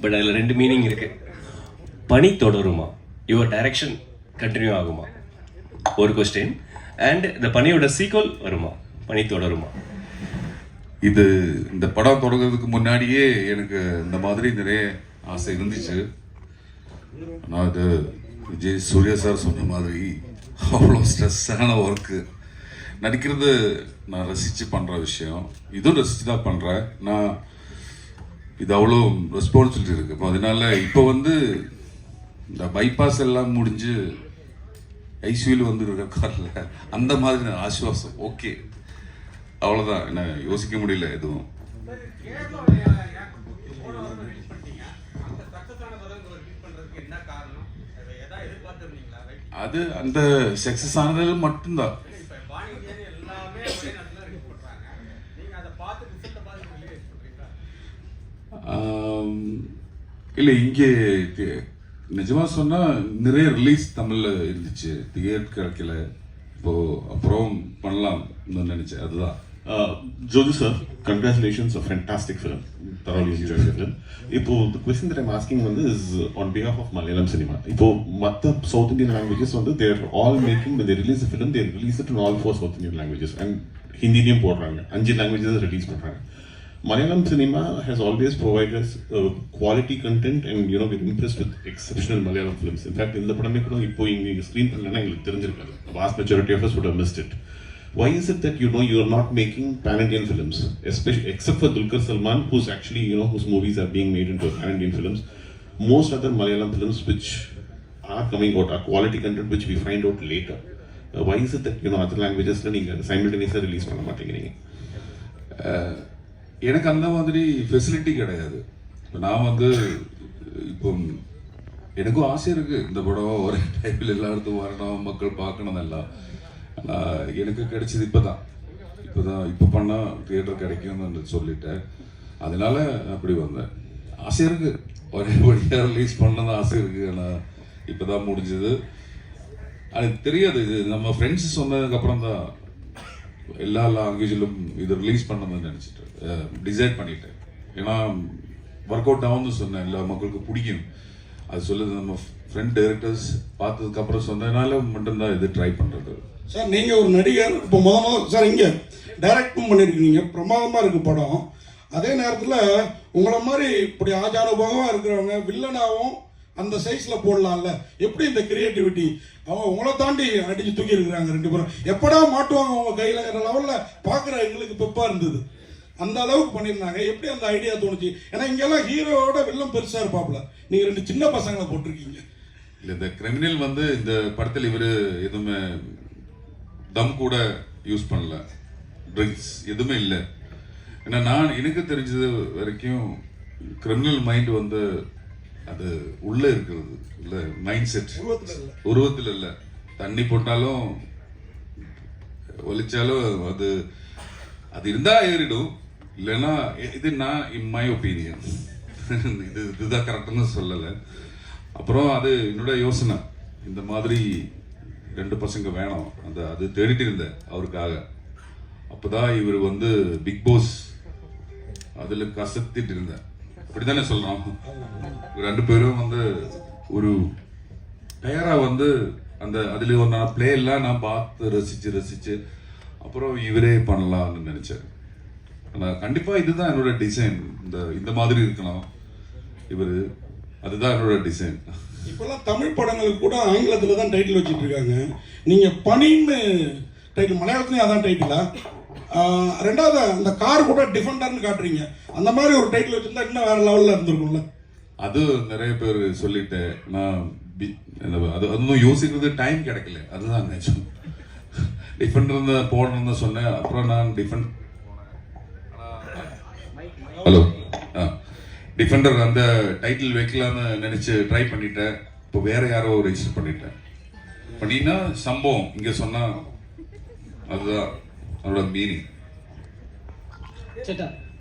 But அதில் ரெண்டு meaning இருக்கு. பணி தொடருமா? யுவர் டைரக்ஷன் கண்டினியூ ஆகுமா? ஒரு கொஸ்டின் அண்ட் இந்த பணியோட சீக்வல் வருமா? பணி தொடருமா? இது இந்த படம் தொடங்குறதுக்கு முன்னாடியே எனக்கு இந்த மாதிரி நிறைய ஆசை இருந்துச்சு. ஆனால் இது விஜய் சூர்யா சார் சொன்ன மாதிரி அவ்வளோ ஸ்ட்ரெஸ்ஸான ஒர்க்கு நடிக்கிறது நான் ரசித்து பண்ணுற விஷயம். இதுவும் ரசித்து தான் பண்ணுறேன் நான் இது அவ்வளோ ரெஸ்பான்சிபிலிட்டி இருக்குது இப்போ அதனால இப்போ வந்து இந்த பைபாஸ் எல்லாம் முடிஞ்சு ஐசியூவில் வந்து இருக்கார்ல அந்த மாதிரி ஆசுவாசம். ஓகே அவ்வளோதான் என்ன யோசிக்க முடியல எதுவும். அது அந்த சக்சஸ் ஆனது மட்டும்தான். இல்லை இங்கே தி- நிஜமா சொன்னா நிறைய ரிலீஸ் தமிழ்ல இருந்துச்சு தியேட்டர் கிடைக்கல இப்போ அப்புறம் பண்ணலாம் நினைச்சேன் அதுதான் Uh, congratulations, a fantastic film. Thoroughly enjoyed the film. இப்போ the question that I'm asking வந்து is on behalf of Malayalam cinema. இப்போ மத்த South Indian languages வந்து when they release a film they release it in all four South Indian languages and ஹிந்திலையும் போடுறாங்க அஞ்சு languages release பண்றாங்க Malayalam cinema has always provided us uh, quality content and you know we're impressed with exceptional Malayalam films. In fact, இந்த படமே கூட இப்போ இங்க screen பண்ணலன்னா எங்களுக்கு தெரிஞ்சிருக்காது. Vast majority of us would have missed it. Why is it that you know you're not making pan-Indian films, especially except for Dulquer Salman, who's actually you know whose movies are being made into pan-Indian films. Most other Malayalam films which are coming out are quality content which we find out later. Uh, why is it that you know other languages நீங்க simultaneously release பண்ண மாட்டேங்கிறீங்க? அஹ், எனக்கு அந்த மாதிரி facility கிடையாது. இப்போ நான் வந்து இப்போ எனக்கும் ஆசை இருக்குது இந்த படம் ஒரே டைப்பில் எல்லா வரணும் மக்கள் பார்க்கணும் எல்லாம். ஆனால் எனக்கு கிடைச்சது இப்போ தான் இப்போ தான் இப்போ பண்ணால் தியேட்டர் கிடைக்கும்னு சொல்லிட்டேன். அதனால அப்படி வந்தேன். ஆசை இருக்குது ஒரே வழியாக ரிலீஸ் பண்ணணும் ஆசை இருக்குது ஆனால் இப்போ தான் முடிஞ்சது. அது தெரியாது. இது நம்ம ஃப்ரெண்ட்ஸ் சொன்னதுக்கப்புறம் தான் எல்லா லாங்குவேஜிலும் இது ரிலீஸ் பண்ணணும்னு நினச்சிட்டு டிசைட் பண்ணிட்டேன். ஏன்னா ஒர்க் அவுட் ஆகும்னு சொன்னேன். எல்லா மக்களுக்கு பிடிக்கும். அது சொல்லுது நம்ம ஃப்ரெண்ட் டைரக்டர்ஸ் பார்த்ததுக்கு அப்புறம் சொன்னதுனால மட்டும்தான் இது ட்ரை பண்ணுறது சார் நீங்கள் ஒரு நடிகர் இப்போ முத முத சார் இங்கே டைரக்டும் பண்ணியிருக்கீங்க பிரமாதமாக இருக்கு படம். அதே நேரத்தில் உங்களை மாதிரி இப்படி ஆஜானுபவமாக இருக்கிறவங்க வில்லனாகவும் அந்த சைஸ்ல போடலாம்ல. எப்படி இந்த கிரியேட்டிவிட்டி அவங்க உங்களை தாண்டி அடிச்சு தூக்கி இருக்கிறாங்க ரெண்டு பேரும். எப்படா மாட்டுவாங்க அவங்க கையில? லெவல்ல பாக்குற எங்களுக்கு பெப்பா இருந்தது. அந்த அளவுக்கு பண்ணியிருந்தாங்க. எப்படி அந்த ஐடியா தோணுச்சு? ஏன்னா இங்கெல்லாம் ஹீரோவோட வில்லன் பெருசா இருப்பாப்ல நீங்க ரெண்டு சின்ன பசங்களை போட்டிருக்கீங்க. இல்லை இந்த கிரிமினல் வந்து இந்த படத்தில் இவர் எதுவுமே தம் கூட யூஸ் பண்ணல. ட்ரிங்க்ஸ் எதுவுமே இல்லை. ஏன்னா நான் எனக்கு தெரிஞ்சது வரைக்கும் கிரிமினல் மைண்ட் வந்து அது உள்ள இருக்கிறது இல்ல மைண்ட் செட் உருவத்துல இல்ல. தண்ணி போட்டாலும் ஒலிச்சாலும் அது அது இருந்தா ஏறிடும். இல்லைன்னா இது நான் இன் மை ஒப்பீனியன் இது இதுதான் கரெக்டுன்னு சொல்லலை. அப்புறம் அது என்னோட யோசனை. இந்த மாதிரி ரெண்டு பசங்க வேணும். அந்த அது தேடிட்டு இருந்தேன் அவருக்காக. அப்பதான் இவர் வந்து பிக் பாஸ் அதுல கசத்திட்டு இருந்தேன் அப்படித்தானே சொல்றோம்? ரெண்டு பேரும் வந்து ஒரு டயரா வந்து அந்த அதுல ஒரு நான் பிளே எல்லாம் நான் பார்த்து ரசிச்சு ரசிச்சு அப்புறம் இவரே பண்ணலாம்னு நினைச்சேன். கண்டிப்பா இதுதான் என்னோட டிசைன் இந்த இந்த மாதிரி இருக்கலாம் இவரு. அதுதான் என்னோட டிசைன் இப்பெல்லாம் தமிழ் படங்களுக்கு கூட ஆங்கிலத்தில் தான் டைட்டில் வச்சுட்டு இருக்காங்க. நீங்க பணின்னு டைட்டில் மலையாளத்துலயும் அதான் டைட்டிலா ரெண்டாவது அந்த கார் கூட டிஃபெண்டர்னு காட்டுறீங்க. அந்த மாதிரி ஒரு டைட்டில் வச்சிருந்தா இன்னும் வேற லெவலில் இருந்திருக்கும்ல. அது நிறைய பேர் சொல்லிட்டு நான் என்ன- அது அதுவும் யோசிக்கிறது டைம் கிடைக்கல. அதுதான் நிஜம். டிஃபெண்டர் போடணும்னு சொன்னேன் அப்புறம் நான் டிஃபெண்ட் ஹலோ ஆ. டிஃபெண்டர் அந்த டைட்டில் வைக்கலான்னு நினச்சி ட்ரை பண்ணிட்டேன். இப்போ வேற யாரோ ரெஜிஸ்டர் பண்ணிட்டேன். பண்ணினா சம்பவம் இங்கே சொன்னால் அதுதான். Nurul ini. Cetak.